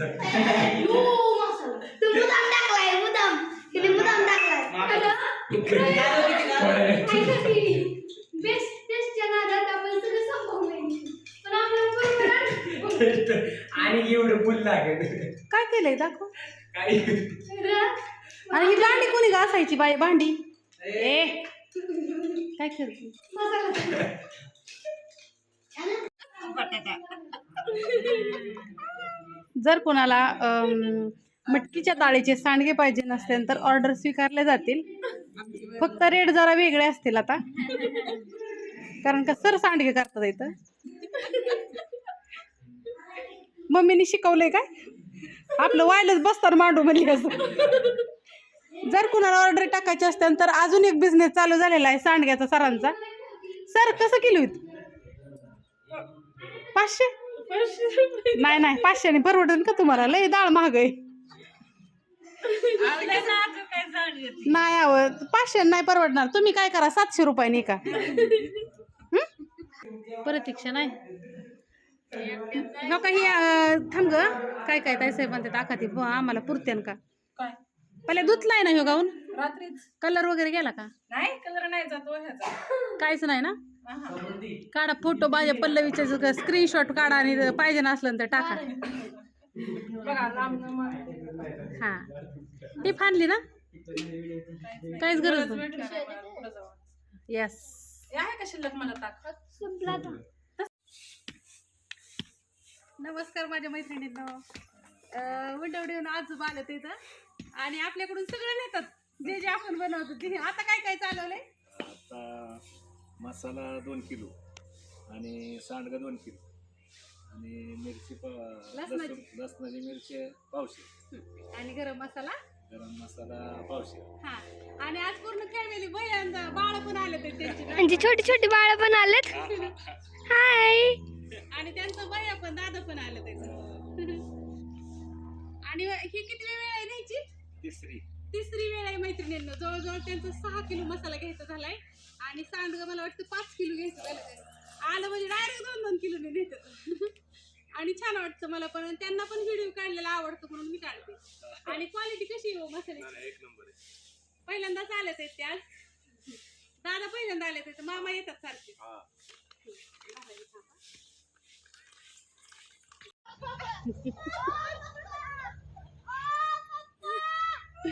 यो मसाला तू मुदाम टाकलाय मुदाम तिने मुदाम टाकलाय बेस्ट टेस्टच्या नादात आपण सगळं संपवलंय पण आपल्याला बरोबर आणि एवढं फुल लागत काय केलंय? दाखव. आणि ही भांडी कोणी घासायची बाई? भांडी? ए. काय करते जर कोणाला मटकीच्या डाळीचे सांडगे पाहिजे नसतील तर ऑर्डर स्वीकारले जातील. फक्त रेट जरा वेगळे असतील आता. कारण का सर सांडगे करतात इथं. मम्मीने शिकवले काय? आपलं व्हायलाच बसताना मांडू म्हणली असं. जर कुणाला ऑर्डर टाकायची असतील तर अजून एक बिझनेस चालू झालेला आहे सांडग्याचा सरांचा. सर कसं किलो होत? पाचशे? नाही नाही पाचशेने परवडेल का तुम्हाला? लय डाळ महाग आहे. नाही अव पाचशे नाही परवडणार. तुम्ही काय करा सातशे रुपयाने का हं? प्रतीक्षा नाही. हो का ही अं, थांब ग. काय काय ताई साहेब म्हणतात आखाती बुवा, आम्हाला पुरत्यान का? काय? पहिले धुतलाय ना ह्यो गाऊन. रात्रीच. कलर वगैरे गेला का? नाही कलर नाही जातो ह्याचा. काहीच नाही ना. काढा फोटो माझ्या पल्लवीच्या स्क्रीनशॉट काढा आणि पाहिजे ना असलं तर टाका. हा. ती फाणली ना? काहीच गरज नाही. येस हे आहे का शिल्लक मला ताक? संपला आता नमस्कार माझ्या मैत्रिणींनो. विंडवडीहून आजोबा आलं ते इथं आणि आपल्याकडून सगळं नेतात. जे जे आपण बनवतो ते. आता काय काय चालवलंय? मसाला दोन किलो आणि सांडगा दोन किलो आणि मिरची प लसणाची. लसूण लसणाची मिरची पावशे आणि गरम मसाला? गरम मसाला पावशे हा. आणि आज पूर्ण फॅमिली भैया बाळ पण आले ते त्यांची म्हणजे छोटी छोटी बाळ पण आलेत? हाय. आणि त्यांचं भैया पण दादा पण आलं त्याचं. आणि ही किती वेळ आहे न्यायची तिसरी. तिसरी वेळ आहे मैत्रिणींना. जवळजवळ त्यांचा सहा किलो मसाला घ्यायचा झालाय. आणि सांडगं मला वाटतं पाच किलो घ्यायचं झालं. आलं म्हणजे डायरेक्ट दोन दोन किलोने घेतात आणि छान वाटतं मला पण. त्यांना पण व्हिडिओ काढलेला आवडतो म्हणून मी काढते. आणि क्वालिटी कशी आहे हो मसाल्याची? एक नंबर आहे. पहिल्यांदाच आले ते ते आज. दादा पहिल्यांदा आले ते मामा येतात सारखे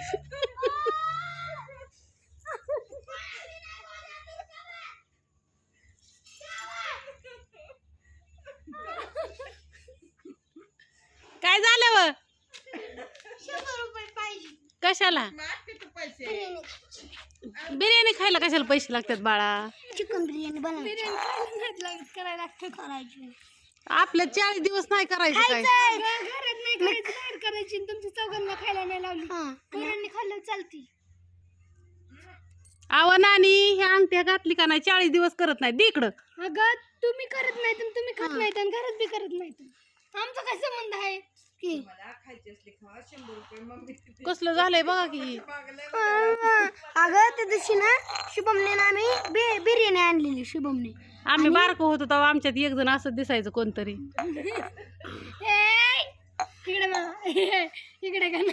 हा काय झालं व? कशाला? बिर्याणी खायला कशाला पैसे लागतात बाळा? चिकन बिर्याणी बनवायची. करायला लागतं करायची. आपल्या चाळीस दिवस नाही करायचं काय? घरात नाही करायची बाहेर करायची तुमच्या चौघांना खायला नाही लावली. खाल्लं चालती. आव नानी हे अंगठ्या घातली का नाही? चाळीस दिवस करत नाही. दे इकडं. अगं तुम्ही करत नाही तुम्ही खात नाही आणि घरात बी करत नाही आमचा काय संबंध आहे? की कसलं झालंय बघा की. अगं त्या दिवशी ना शुभमने ना आम्ही बि- बिर्याणी आणलेली शुभमने. आम्ही बारको होतो तेव्हा आमच्यात एक जण असं दिसायचं कोणतरी. ए, इकडे बघा. इकडे का ना?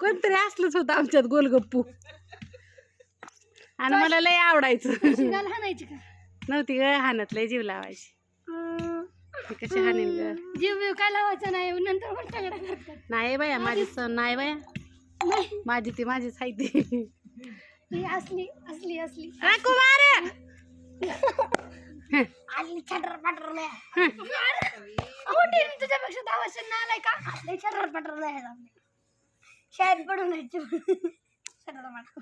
कोणतरी असलंच होतं आमच्यात गोलगप्पू. आणि मला लय आवडायचं. हाणायची का? नव्हती ग हानत लय जीव लावायची. कशी हानीन ग? जीव बीव काय लावायचा नाही नंतर पण तगडा करतात. नाही बाया माझी सण नाही बाया नाही. माझी ती माझीच आहे ती. ही असली असली असली. कुमार! असली छटर पटर मोठी आहे? तुझ्यापेक्षा दहा वर्षांना आलाय का? असले छटर पटर शाळेत पडून राहायचे छटर पटर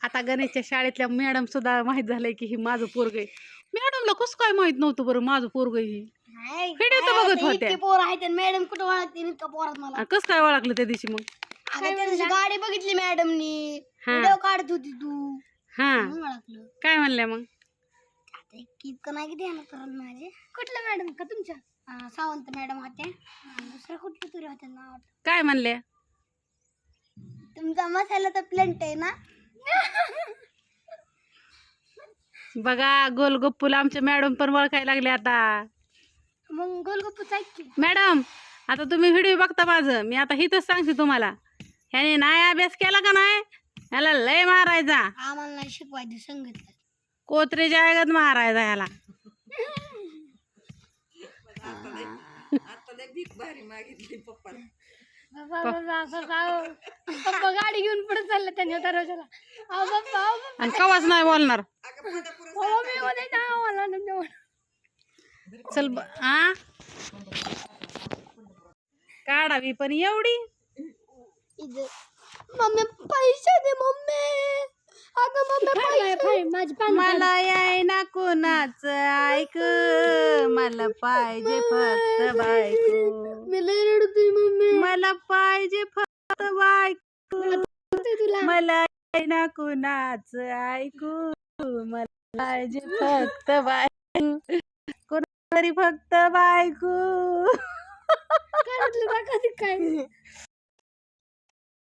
आता गणेशच्या शाळेतल्या मॅडम सुद्धा माहीत झालंय की ही माझं पोरग आहे. मॅडमला कसं काय माहीत नव्हतं बरं माझं पोरग ही. व्हिडिओ तर बघत. इतके पोर आहेत मॅडम कुठं ओळखते इतका पोरात मला? कसं काय ओळखलं त्या दिवशी मग? अगं त्या दिवशी गाडी बघितली मॅडमनी. हा. व्हिडिओ काढत होती तू. हा. म्हणून ओळखलं काय म्हणल्या मग? आता एक इतकं नाही किती ध्यानात माझे. कुठल्या मॅडम का तुमच्या सावंत मॅडम होत्या. आणि दुसऱ्या कुठल्या तरी होत्या नाव आठवत. काय म्हणल्या? तुमचा मसाला तर प्लेंट आहे ना? बघा गोलगप्पूला आमच्या मॅडम पण ओळखायला लागले आता. मग की. मॅडम आता तुम्ही व्हिडिओ बघता माझं. मी आता हिथंच सांगते तुम्हाला. ह्याने नाही अभ्यास केला का नाही? ह्याला लय मारायचा. आम्हाला नाही शिकवायचं सांगितलं. कोत्रेच्या आगत मारायचा ह्याला. बाबा बाबा बाबा पप्पा गाडी घेऊन पुढे चालले त्यांच्या दरवाजाला. अहो अहो आणि कवाच नाही बोलणार. मी मध्ये नाही जेवण. चल आ? काढावी पण एवढी. मम्मी पैसे दे मम्मी. अगं मम्मी पैसे. माझी पान मला याय ना कोणाच ऐक. मला पाहिजे फक्त बायको. मी लय रडतोय मम्मी. मला पाहिजे फक्त बायको. तुला. मला याय ना कोणाच ऐकू. मला पाहिजे फक्त बायको. कोणतरी फक्त बायको. दाखवते काय?